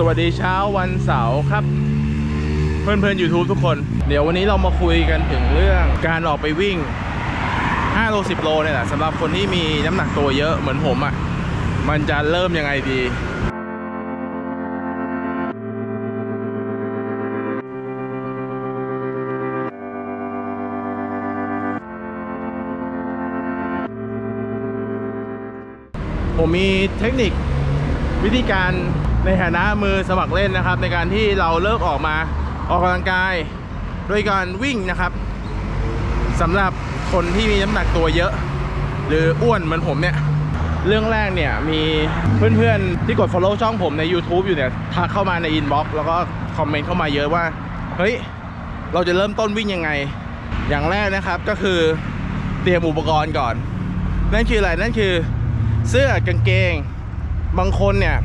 สวัสดีเช้าวันเสาร์ครับ เพื่อนเพื่อนๆ YouTube ทุกคน เดี๋ยววันนี้เรามาคุยกันถึงเรื่องการออกไปวิ่ง 5 โล 10 โลเนี่ยแหละสำหรับคนที่มีน้ำหนักตัวเยอะเหมือนผมอะ่ะ มันจะเริ่มยังไงดี ผมมีเทคนิควิธีการ ในฐานะมือสมัครเล่นนะครับ ในการที่เราเลิกออกมาออกกำลังกายโดยการวิ่งนะครับสำหรับคนที่มีน้ำหนักตัวเยอะ หรืออ้วนเหมือนผมเนี่ยเรื่องแรกเนี่ยมีเพื่อนๆที่กด follow ช่องผมใน YouTube อยู่เนี่ยทักเข้ามาใน inbox แล้วก็คอมเมนต์เข้ามาเยอะว่า เฮ้ย เราจะเริ่มต้นวิ่งยังไง อย่างแรกนะครับก็คือเตรียมอุปกรณ์ก่อน นั่นคืออะไร นั่นคือเสื้อกางเกง บางคนเนี่ย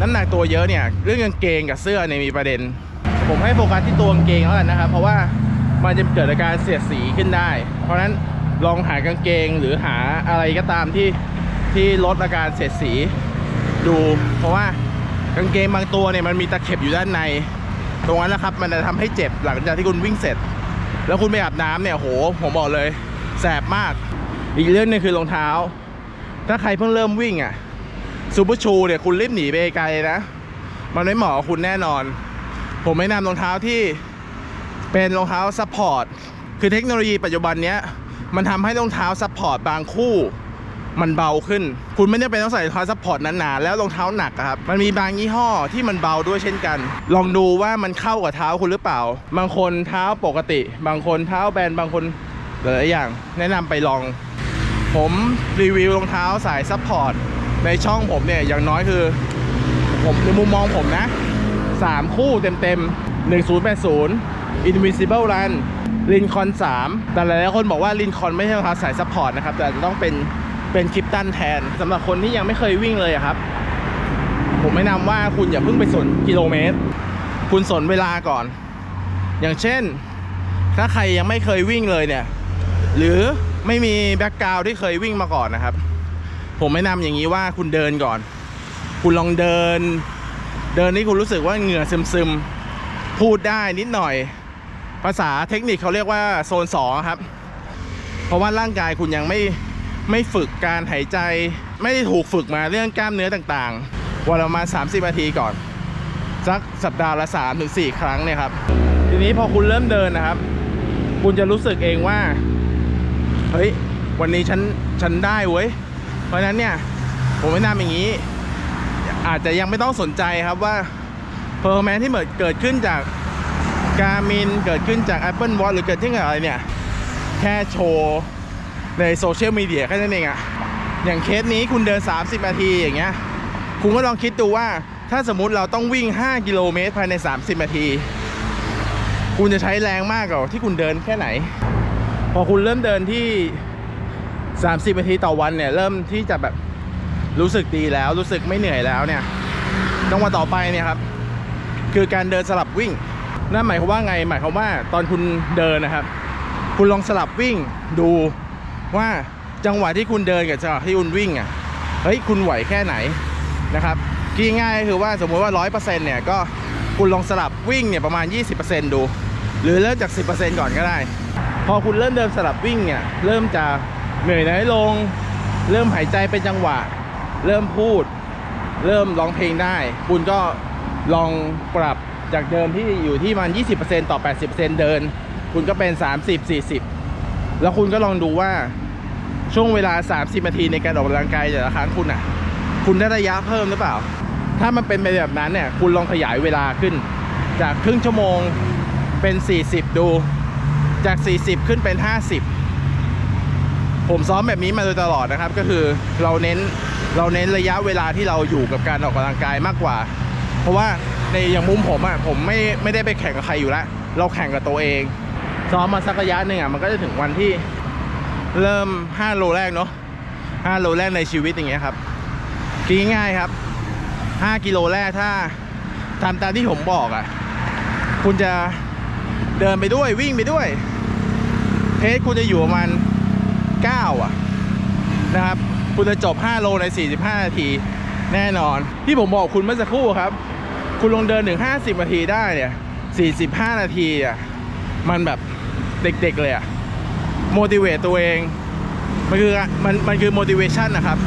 น้ำหนักตัวเยอะเนี่ยเรื่องกางเกงกับเสื้อเนี่ยมีประเด็น ผมให้โฟกัสที่ตัวกางเกงแล้วกันนะครับ เพราะว่ามันจะเกิดอาการเสียดสีขึ้นได้ เพราะฉะนั้นลองหากางเกงหรือหาอะไรก็ตามที่ที่ลดอาการเสียดสีดู เพราะว่ากางเกงบางตัวเนี่ยมันมีตะเข็บอยู่ด้านใน ตรงนั้นนะครับมันจะทำให้เจ็บหลังจากที่คุณวิ่งเสร็จ แล้วคุณไปอาบน้ำเนี่ยโหผมบอกเลยแสบมาก อีกเรื่องหนึงคือรองเท้า ถ้าใครเพิ่งเริ่มวิ่งอะ ซูเปอร์ชูเนี่ยคุณรีบหนีไปไกลนะ มันไม่เหมาะกับคุณแน่นอน ผมแนะนำรองเท้าที่เป็นรองเท้าซัพพอร์ตคือเทคโนโลยีปัจจุบันเนี้ยมันทำให้รองเท้าซัพพอร์ตบางคู่มันเบาขึ้น คุณไม่จำเป็นต้องใส่รองเท้าซัพพอร์ตหนาๆแล้วรองเท้าหนักครับ มันมีบางยี่ห้อที่มันเบาด้วยเช่นกัน ลองดูว่ามันเข้ากับเท้าคุณหรือเปล่า บางคนเท้าปกติ บางคนเท้าแบน บางคนหลายอย่าง แนะนำไปลอง ผมรีวิวรองเท้าสายซัพพอร์ต ในช่องผมเนี่ยอย่างน้อยคือ ผมในมุมมองผมนะ 3 คู่เต็มๆ 1080 Invisible Run ลินคอน3 แต่หลายๆคนบอกว่าลินคอนไม่ใช่รองเท้าสายซัพพอร์ตนะครับ แต่จะต้องเป็นเป็นคลิปตันแทนสำหรับคนที่ยังไม่เคยวิ่งเลยครับ ผมแนะนำว่าคุณอย่าเพิ่งไปสนกิโลเมตร คุณสนเวลาก่อน อย่างเช่น ถ้าใครยังไม่เคยวิ่งเลยเนี่ย หรือไม่มีแบ็กกราวด์ที่เคยวิ่งมาก่อนนะครับ ผมแนะนำอย่างนี้ว่าคุณเดินก่อน คุณลองเดิน เดินนี่คุณรู้สึกว่าเหงื่อซึมๆ พูดได้นิดหน่อย ภาษาเทคนิคเขาเรียกว่าโซนสองครับ เพราะว่าร่างกายคุณยังไม่ไม่ฝึกการหายใจ ไม่ได้ถูกฝึกมาเรื่องกล้ามเนื้อต่างๆวันละมา 30 นาทีก่อน สักสัปดาห์ละ3ถึง4ครั้งเนี่ยครับ ทีนี้พอคุณเริ่มเดินนะครับ คุณจะรู้สึกเองว่า เฮ้ย วันนี้ฉันฉันได้เว้ย ราะฉะนั้นเนี่ยผมแนะนำอย่างนี้ อาจจะยังไม่ต้องสนใจครับว่าเพอร์แมนที่เหมือนเกิดขึ้นจากการมินเกิดขึ้นจาก Apple Watch หรือเกิดขึ้นจากอะไรเนี่ย แค่โชว์ในโซเชียลมีเดียแค่นั้นเองอะอย่างเคสนี้คุณเดิน 30 นาทีอย่างเงี้ยคุณก็ลองคิดดูว่าถ้าสมมุติเราต้องวิ่ง 5 กิโลเมตรภายใน 30 นาที คุณจะใช้แรงมากกว่าที่คุณเดินแค่ไหน พอคุณเริ่มเดินที่ 30นาทีต่อวันเนี่ยเริ่มที่จะแบบรู้สึกดีแล้วรู้สึกไม่เหนื่อยแล้วเนี่ยจังหวะต่อไปเนี่ยครับ คือการเดินสลับวิ่งนั่นหมายความว่าไงหมายความว่าตอนคุณเดินนะครับ คุณลองสลับวิ่งดูว่าจังหวะที่คุณเดินกับจังหวะที่คุณวิ่งอะเฮ้ยคุณไหวแค่ไหนนะครับคิดง่ายคือว่าสมมติว่า 100%เนี่ยก็คุณลองสลับวิ่งเนี่ยประมาณ 20%ดู หรือเริ่มจาก 10%ก่อนก็ได้ พอคุณเริ่มเดินสลับวิ่งเนี่ยเริ่มจะ เหนื่อยน้อยลง เริ่มหายใจเป็นจังหวะ เริ่มพูด เริ่มร้องเพลงได้ คุณก็ลองปรับจากเดิมที่อยู่ที่มัน 20%ต่อ 80%เดิน คุณก็เป็น 30 40 แล้วคุณก็ลองดูว่าช่วงเวลา 30 นาทีในการออกกำลังกายแต่ละครั้งคุณอะ คุณได้ระยะเพิ่มหรือเปล่า ถ้ามันเป็นไปแบบนั้นเนี่ย คุณลองขยายเวลาขึ้น จากครึ่งชั่วโมงเป็น 40 ดู จาก 40 ขึ้นเป็น 50 ผมซ้อมแบบนี้มาโดยตลอดนะครับ ก็คือเราเน้นเราเน้นระยะเวลาที่เราอยู่กับการออกกำลังกายมากกว่า เพราะว่าในอย่างมุมผมอะ่ะผมไม่ไม่ได้ไปแข่งกับใครอยู่แล้วเราแข่งกับตัวเอง ซ้อมมาสักระยะหนึ่งอะ่ะมันก็จะถึงวันที่เริ่ม 5 โลแรกเนาะ5 โลแรกในชีวิตอย่างเงี้ยครับคิง่ายๆครับ 5 กิโลแรกถ้าทำตามที่ผมบอกอะ่ะ คุณจะเดินไปด้วยวิ่งไปด้วย เพจคุณจะอยู่ประมาณ 9 อะ นะครับ คุณจะจบ 5 โลใน 45 นาที แน่นอน ที่ผมบอกคุณเมื่อสักครู่ครับ คุณลงเดินถึง 50 นาทีได้เนี่ย 45 นาทีอะ มันแบบเด็กๆเลยอะ motivate ตัวเอง มันคือมันมันคือ motivation นะครับ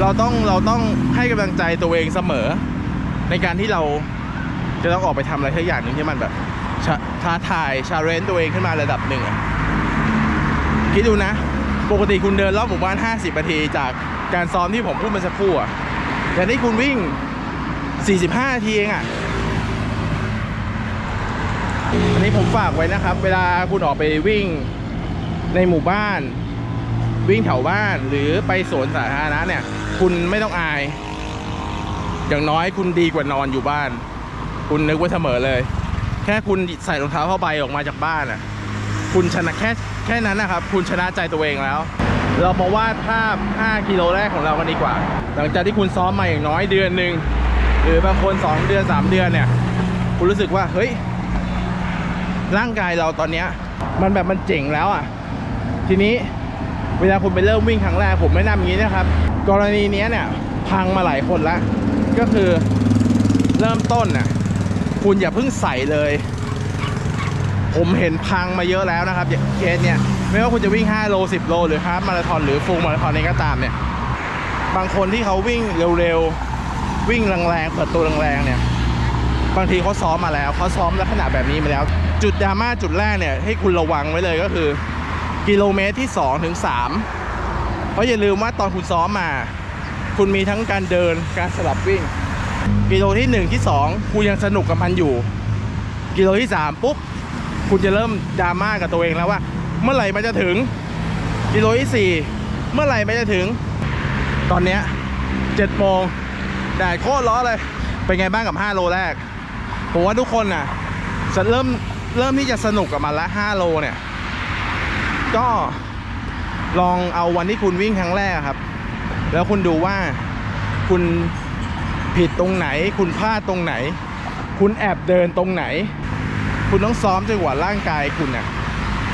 เราต้องเราต้องให้กำลังใจตัวเองเสมอ ในการที่เราจะต้องออกไปทำอะไรสักอย่างหนึ่งที่มันแบบท้าทายชาเรนตัวเองขึ้นมาระดับหนึ่งอะคิดดูนะ ปกติคุณเดินรอบหมู่บ้าน 50นาทีจากการซ้อมที่ผมพูดมื่อสักครู่อะแต่นี่คุณวิ่ง 45นาทีเองอะอันนี้ผมฝากไว้นะครับ เวลาคุณออกไปวิ่งในหมู่บ้าน วิ่งแถวบ้านหรือไปสวนสาธารณะเนี่ย คุณไม่ต้องอาย อย่างน้อยคุณดีกว่านอนอยู่บ้าน คุณนึกไว้เสมอเลย แค่คุณใส่รองเท้าผ้าใบออกมาจากบ้านอะ คุณชนะแค่ แค่นั้นนะครับ คุณชนะใจตัวเองแล้ว เรามาวาดภาพ 5 กิโลแรกของเรากันดีกว่า หลังจากที่คุณซ้อมมาอย่างน้อยเดือนหนึ่งหรือบางคน 2 เดือน 3 เดือนเนี่ย คุณรู้สึกว่าเฮ้ยร่างกายเราตอนเนี้ยมันแบบมันเจ๋งแล้วอะ ทีนี้เวลาคุณไปเริ่มวิ่งครั้งแรกผมแนะนำอย่างนี้นะครับ กรณีนี้เนี่ยพังมาหลายคนละก็คือเริ่มต้นน่ะคุณอย่าเพิ่งใส่เลย ผมเห็นพังมาเยอะแล้วนะครับเคสเนี่ยไม่ว่าคุณจะวิ่ง 5 โล 10 โล หรือฮาล์ฟมาราธอนหรือฟูลมาราธอนเองก็ตามเนี่ย บางคนที่เขาวิ่งเร็วๆ วิ่งแรงๆ เปิดตัวแรงๆ เนี่ย บางทีเขาซ้อมมาแล้วเขาซ้อมลักษณะแบบนี้มาแล้ว จุดดราม่าจุดแรกเนี่ย ให้คุณระวังไว้เลยก็คือ กิโลเมตรที่2ถึง3เพราะอย่าลืมว่าตอนคุณซ้อมมา คุณมีทั้งการเดินการสลับวิ่ง กิโลที่ 1 ที่ 2 คุณยังสนุกกับมันอยู่ กิโลที่ 3 ปุ๊บ คุณจะเริ่มดราม่ากับตัวเองแล้วว่า เมื่อไหร่มันจะถึงกิโลที่4เมื่อไหร่มันจะถึง ตอนเนี้ย7โมงแดดโคตรร้อนเลย เป็นไงบ้างกับ 5 โลแรกผมว่าทุกคนน่ะจะเริ่มเริ่มที่จะสนุกกับมันละ 5 โลเนี่ย ก็ลองเอาวันที่คุณวิ่งครั้งแรกครับ แล้วคุณดูว่าคุณผิดตรงไหน คุณพลาดตรงไหน คุณแอบเดินตรงไหน คุณต้องซ้อมจนกว่าร่างกายคุณน่ะ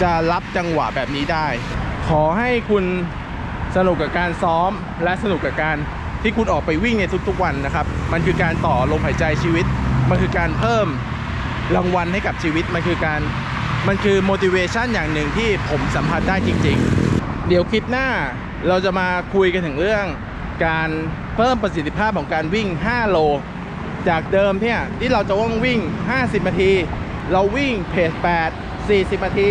จะรับจังหวะแบบนี้ได้ ขอให้คุณสนุกกับการซ้อมและสนุกกับการที่คุณออกไปวิ่งในทุกๆวันนะครับ มันคือการต่อลมหายใจชีวิต มันคือการเพิ่มรางวัลให้กับชีวิต มันคือการ มันคือ motivation อย่างหนึ่งที่ผมสัมผัสได้จริง ๆ เดี๋ยวคลิปหน้าเราจะมาคุยกันถึงเรื่อง การเพิ่มประสิทธิภาพของการวิ่ง 5 โล จากเดิมเนี่ยที่เราจะว่างวิ่ง 50 นาที เราวิ่งเพจ8 40นาที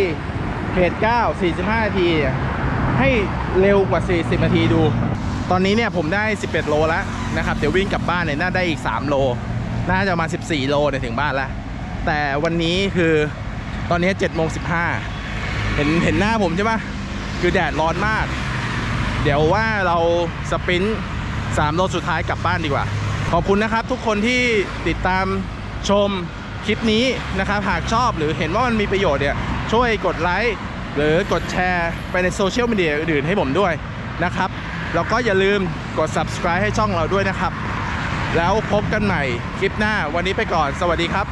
เพจ9 45นาที ให้เร็วกว่า 40นาทีดู ตอนนี้เนี่ยผมได้ 11 โลแล้วนะครับ เดี๋ยววิ่งกลับบ้านเนี่ยน่าได้อีก 3 โล น่าจะมา 14 โลเนี่ยถึงบ้านแล้ว แต่วันนี้คือตอนนี้7โมง15 เห็นเห็นหน้าผมใช่ปะคือแดดร้อนมาก เดี๋ยวว่าเราสปรินต์3โลสุดท้ายกลับบ้านดีกว่า ขอบคุณนะครับทุกคนที่ติดตามชม คลิปนี้นะครับหากชอบหรือเห็นว่ามันมีประโยชน์เนี่ยช่วยกดไลค์หรือกดแชร์ไปในโซเชียลมีเดียอื่นๆให้ผมด้วยนะครับ แล้วก็อย่าลืมกด subscribe ให้ช่องเราด้วยนะครับ แล้วพบกันใหม่คลิปหน้าวันนี้ไปก่อนสวัสดีครับ